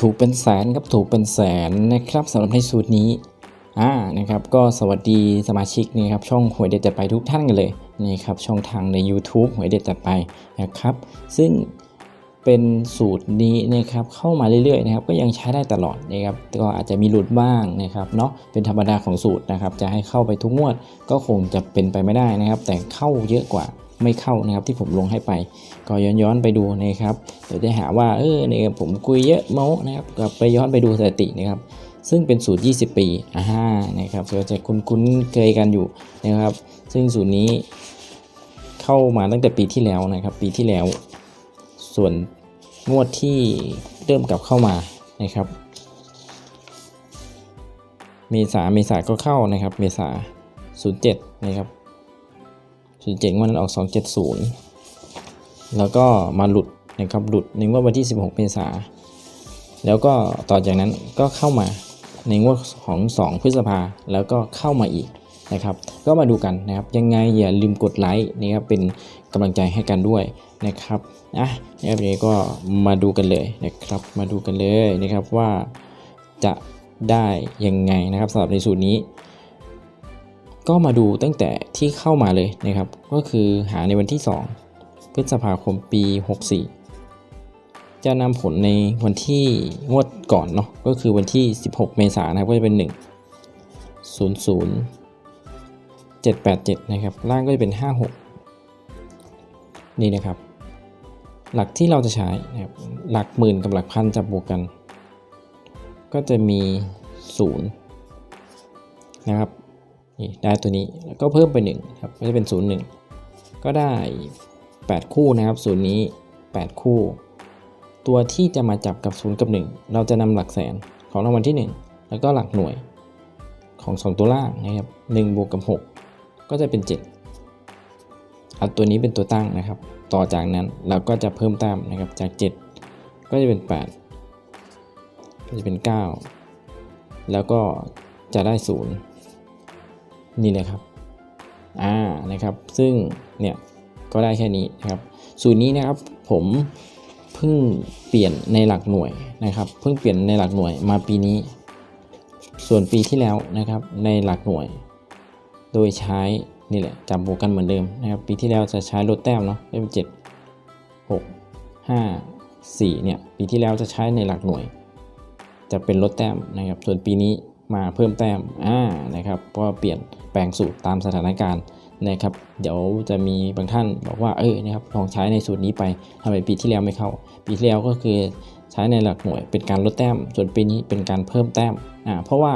ถูกเป็นแสนครับถูกเป็นแสนนะครับสำหรับในสูตรนี้อ่านะครับก็สวัสดีสมาชิกนะครับช่องหวยเด็ดจัดไปทุกท่านกันเลยนี่ครับช่องทางใน YouTube หวยเด็ดจัดไปนะครับ ซึ่งเป็นสูตรนี้นะครับเข้ามาเรื่อยๆนะครับก็ยังใช้ได้ตลอดนะครับก็อาจจะมีหลุดบ้างนะครับเนาะเป็นธรรมดาของสูตรนะครับจะให้เข้าไปทุกงวดก็คงจะเป็นไปไม่ได้นะครับ แต่เข้าเยอะกว่า ไม่เข้านะครับที่ผมลงให้ไป ก็ย้อนย้อนๆไปดูนะครับเดี๋ยวจะหาว่าเออเนี่ยผมคุยเยอะโม้นะครับกลับไปย้อนไปดูสถิตินะครับซึ่งเป็นสูตร 20 ปีอ่านะครับก็จะคุ้นๆเคยกันอยู่นะครับ ซึ่งสูตรนี้เข้ามาตั้งแต่ปีที่แล้วนะครับ ปีที่แล้ว ส่วนงวดที่เริ่มกลับเข้ามานะครับ เมษาเมษาก็เข้านะครับ เมษา07นะครับ 07งวดนั้นออก270แล้วก็มาหลุดนะครับหลุดในงวดวันที่ 16เมษาแล้วก็ต่อจากนั้นก็เข้ามาในงวดของ 2 พฤษภาแล้วก็เข้ามาอีกนะครับ ก็มาดูกันนะครับยังไงอย่าลืมกดไลค์นะครับเป็นกำลังใจให้กันด้วยนะครับอะนะครับนี้ก็มาดูกันเลยนะครับ มาดูกันเลยนะครับว่าจะได้ยังไงนะครับสำหรับในสูตรนี้ ก็มาดูตั้งแต่ที่เข้ามาเลยนะครับ ก็คือหาในวันที่ 2 พฤษภาคมปี 64 จะนำผลในวันที่งวดก่อนเนาะก็คือวันที่ 16 เมษายนนะครับก็จะเป็น 1 0 0 7 8 7 นะครับ ล่างก็จะเป็น 56 นี่นะครับ หลักที่เราจะใช้นะครับหลักหมื่นกับหลักพันจับบวกกัน ก็จะมี 0 นะครับ นี่ได้ตัวนี้แล้วก็เพิ่มไป1ครับก็จะเป็น 0 1 ก็ได้ 8 คู่นะครับศูนย์นี้ 8 คู่ ตัวที่จะมาจับกับ 0 กับ 1 เราจะนำหลักแสนของรางวัลที่ 1 แล้วก็หลักหน่วยของ 2 ตัวล่างนะครับ1บวกกับ 6 ก็จะเป็น 7 เอาตัวนี้เป็นตัวตั้งนะครับ ต่อจากนั้นเราก็จะเพิ่มต้มนะครับจาก 7 ก็จะเป็น 8 ก็จะเป็น 9 แล้วก็จะได้ 0 นี่เลยครับอ่านะครับ ซึ่งเนี่ยก็ได้แค่นี้นะครับ สูตรนี้นะครับผมเพิ่งเปลี่ยนในหลักหน่วยนะครับ เพิ่งเปลี่ยนในหลักหน่วยมาปีนี้ ส่วนปีที่แล้วนะครับในหลักหน่วย โดยใช้นี่แหละจับบวกกันเหมือนเดิมนะครับ ปีที่แล้วจะใช้ลดแต้มเนาะเป็นเจ็ดหกห้าสี่เนี่ยปีที่แล้วจะใช้ในหลักหน่วย จะเป็นลดแต้มนะครับ ส่วนปีนี้ มาเพิ่มแต้มอ่านะครับเพราะเปลี่ยนแปลงสูตรตามสถานการณ์นะครับ เดี๋ยวจะมีบางท่านบอกว่าเออนะครับลองใช้ในสูตรนี้ไปทำไมปีที่แล้วไม่เข้า ปีที่แล้วก็คือใช้ในหลักหน่วยเป็นการลดแต้ม ส่วนปีนี้เป็นการเพิ่มแต้มอ่าเพราะว่า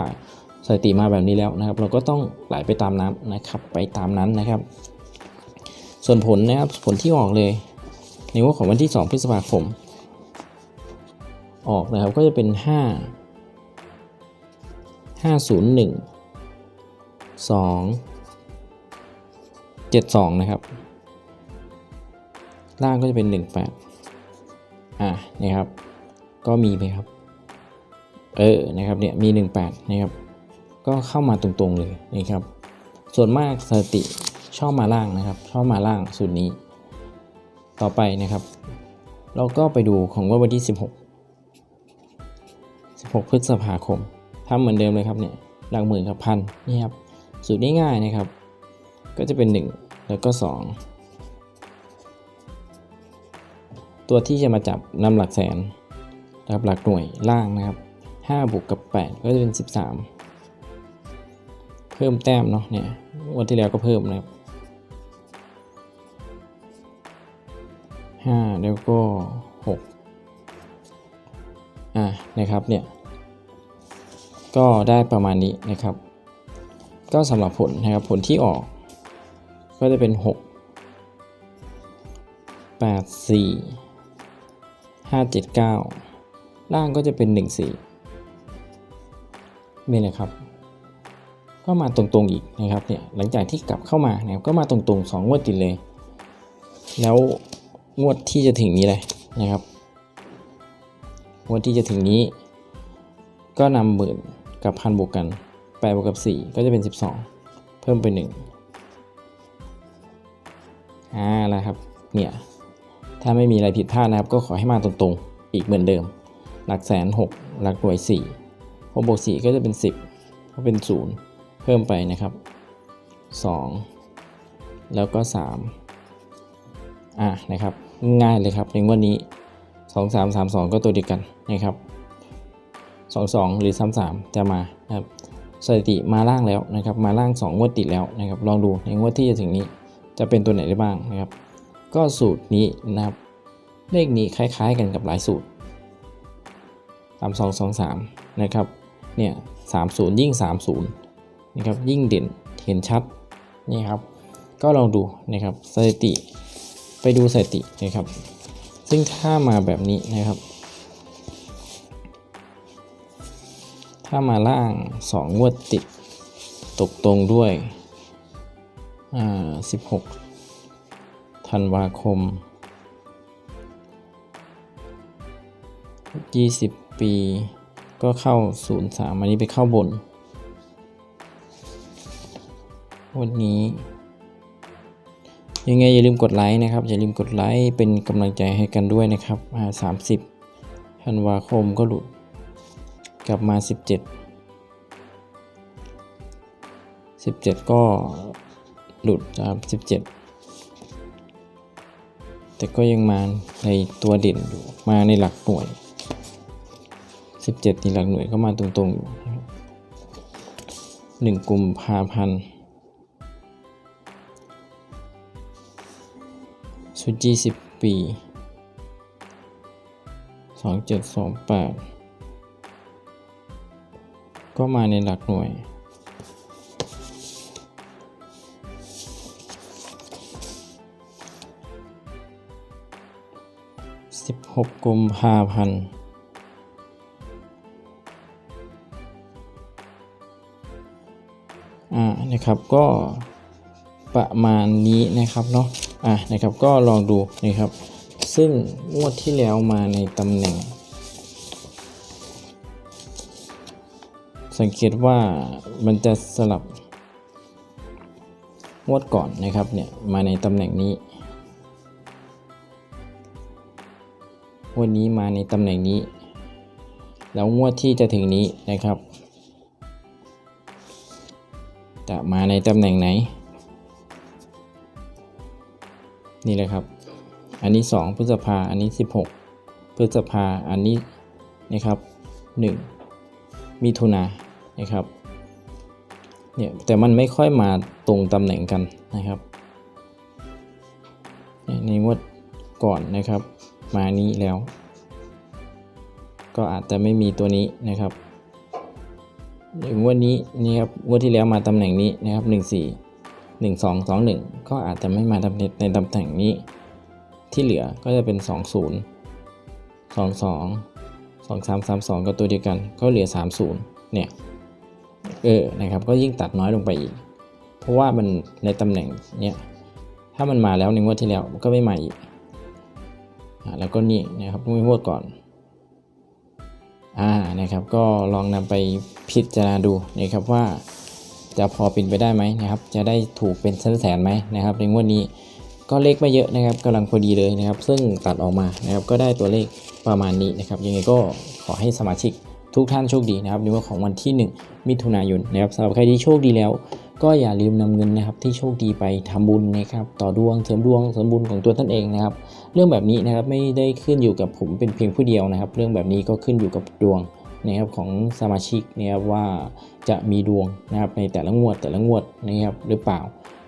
สถิติมาแบบนี้แล้วนะครับ เราก็ต้องไหลไปตามน้ำนะครับไปตามนั้นนะครับ ส่วนผลนะครับผลที่ออกเลย ในงวดของวันที่ 2 พฤษภาคม ออกนะครับก็จะเป็น 5 501 2 72 นะครับ ล่างก็จะเป็น 18 อ่านี่ครับ ก็มีไหมครับ เออ นะครับ เนี่ย มี 18 นะครับ ก็เข้ามาตรงๆเลยนะครับ ส่วนมากสติชอบมาล่างนะครับ ชอบมาล่างสูตรนี้ ต่อไปนะครับ เราก็ไปดูของว่าวันที่ 16 16 พฤษภาคม ทำเหมือนเดิมเลยครับเนี่ยหลักหมื่นกับพันนี่ครับสูตรง่ายๆนะครับ ก็จะเป็น 1 แล้วก็ 2 ตัวที่จะมาจับนำหลักแสนนะครับหลักหน่วยล่างนะครับ5บวกกับ 8 ก็จะเป็น 13 เพิ่มแต้มเนาะเนี่ยวันที่แล้วก็เพิ่มนะครับ5แล้วก็6อ่านะครับเนี่ย ก็ได้ประมาณนี้นะครับ ก็สำหรับผลนะครับผลที่ออก ก็จะเป็น 6 8 4 5 7 9 ล่างก็จะเป็น 1 4 นี่นะครับ ก็มาตรงๆอีกนะครับเนี่ยหลังจากที่กลับเข้ามานะครับก็มาตรงๆ 2 งวดติดเลย แล้วงวดที่จะถึงนี้เลยนะครับงวดที่จะถึงนี้ก็นำหมื่น กับพันบวกกันแปดบวกกับสี่ก็จะเป็นสิบสองเพิ่มไปหนึ่งอ่าแล้วครับ เนี่ย ถ้าไม่มีอะไรผิดพลาดนะครับ ก็ขอให้มาตรงๆ อีกเหมือนเดิม หลักแสนหกหลักหน่วยสี่พบวกสี่ก็จะเป็นสิบก็เป็นศูนย์เพิ่มไปนะครับสองแล้วก็สามอะนะครับ ง่ายเลยครับในวดนี้สองสามสามสองก็ตัวเดียวกันนะครับ สองสองหรือสามสามจะมานะครับสถิติมาล่างแล้วนะครับ มาล่างสองงวดติดแล้วนะครับ ลองดูในงวดที่จะถึงนี้จะเป็นตัวไหนได้บ้างนะครับ ก็สูตรนี้นะครับ เลขนี้คล้าย ๆ กันกับหลายสูตร 3 2 2 3 นะครับ เนี่ย 30 ยิ่ง 30 นะครับ ยิ่งเด่นเห็นชัดนี่ครับ ก็ลองดูนะครับสถิติไปดูสถิตินะครับ ซึ่งถ้ามาแบบนี้นะครับ ถ้ามาล่าง 2 งวดติด ตกตรงด้วย อ่า 16 ธันวาคม 20 ปี ก็เข้า 03 อันนี้ไปเข้าบน วันนี้ ยังไงอย่าลืมกดไลค์นะครับ อย่าลืมกดไลค์เป็นกำลังใจให้กันด้วยนะครับอ่า30 ธันวาคมก็หลุด กลับมา 17 17 ก็หลุดนะครับ 17 แต่ก็ยังมาในตัวเด่นอยู่มาในหลักหน่วย 17นี่หลักหน่วยก็มาตรงๆอยู่หนึ่งกุมภาพันธ์สุดยี่สิบปีสองเจ็ดสองแปด ก็มาในหลักหน่วย สิบหกกุมภาพันธ์อ่านะครับก็ประมาณนี้นะครับเนาะอะนะครับก็ลองดูนะครับ ซึ่งงวดที่แล้วมาในตำแหน่ง สังเกตว่ามันจะสลับงวดก่อนนะครับเนี่ยมาในตำแหน่งนี้วันนี้มาในตำแหน่งนี้ แล้วงวดที่จะถึงนี้นะครับ จะมาในตำแหน่งไหน นี่เลยครับ อันนี้ 2 พฤษภา อันนี้ 16 พฤษภา อันนี้นะครับ 1 มิถุนานะครับเนี่ยแต่มันไม่ค่อยมาตรงตำแหน่งกันนะครับในงวดก่อนนะครับ มานี้แล้ว ก็อาจจะไม่มีตัวนี้นะครับงวดนี้นี่ครับงวดที่แล้วมาตำแหน่งนี้นะครับหนึ่งสี่หนึ่งสองสองหนึ่งก็อาจจะไม่มาตำแหน่งในตำแหน่งนี้ ที่เหลือก็จะเป็นสอ งศูนย์สองสามสามสองก็ตัวเดียวกันก็เหลือสามศูนย์เนี่ย เออ นะครับ ก็ยิ่งตัดน้อยลงไปอีก เพราะว่ามันในตำแหน่งเนี้ยถ้ามันมาแล้วในงวดที่แล้วก็ไม่มาอีกอ่าแล้วก็นี่นะครับไม่งวดก่อน อ่า นะครับ ก็ลองนำไปพิจารณาดูนะครับว่าจะพอเป็นไปได้ไหมนะครับ จะได้ถูกเป็นแสนแสนไหมนะครับ ในงวดนี้ก็เลขไม่เยอะนะครับกำลังพอดีเลยนะครับ ซึ่งตัดออกมานะครับก็ได้ตัวเลข ประมาณนี้นะครับ ยังไงก็ขอให้สมาชิกทุกท่านโชคดีนะครับในวันของวันที่ 1 มิถุนายนนะครับสำหรับใครที่โชคดีแล้ว ก็อย่าลืมนำเงินนะครับที่โชคดีไปทำบุญนะครับต่อดวงเสริมดวงเสริมบุญของตัวท่านเองนะครับ เรื่องแบบนี้นะครับไม่ได้ขึ้นอยู่กับผมเป็นเพียงผู้เดียวนะครับ เรื่องแบบนี้ก็ขึ้นอยู่กับดวงนะครับของสมาชิกนะครับว่าจะมีดวงนะครับในแต่ละงวดแต่ละงวดนะครับหรือเปล่า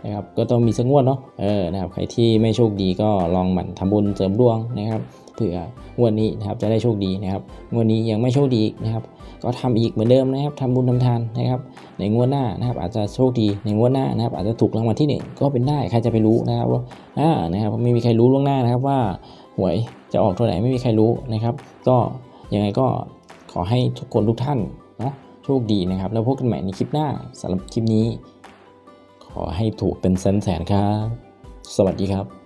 นะครับก็ต้องมีสักงวดเนาะเออนะครับใครที่ไม่โชคดีก็ลองหมั่นทำบุญเสริมดวงนะครับเผื่องวดนี้นะครับจะได้โชคดีนะครับงวดนี้ยังไม่โชคดีนะครับก็ทำอีกเหมือนเดิมนะครับทำบุญทำทานนะครับในงวดหน้านะครับอาจจะโชคดีในงวดหน้านะครับอาจจะถูกรางวัลที่หนึ่งก็เป็นได้ใครจะไปรู้นะครับว่าอ่านะครับไม่มีใครรู้ล่วงหน้านะครับว่าหวยจะออกตัวไหนไม่มีใครรู้นะครับ ก็ยังไงก็ขอให้ทุกคนทุกท่านเนาะโชคดีนะครับ แล้วพบกันใหม่ในคลิปหน้าสำหรับคลิปนี้ ขอให้ถูกเป็นแสนๆครับ สวัสดีครับ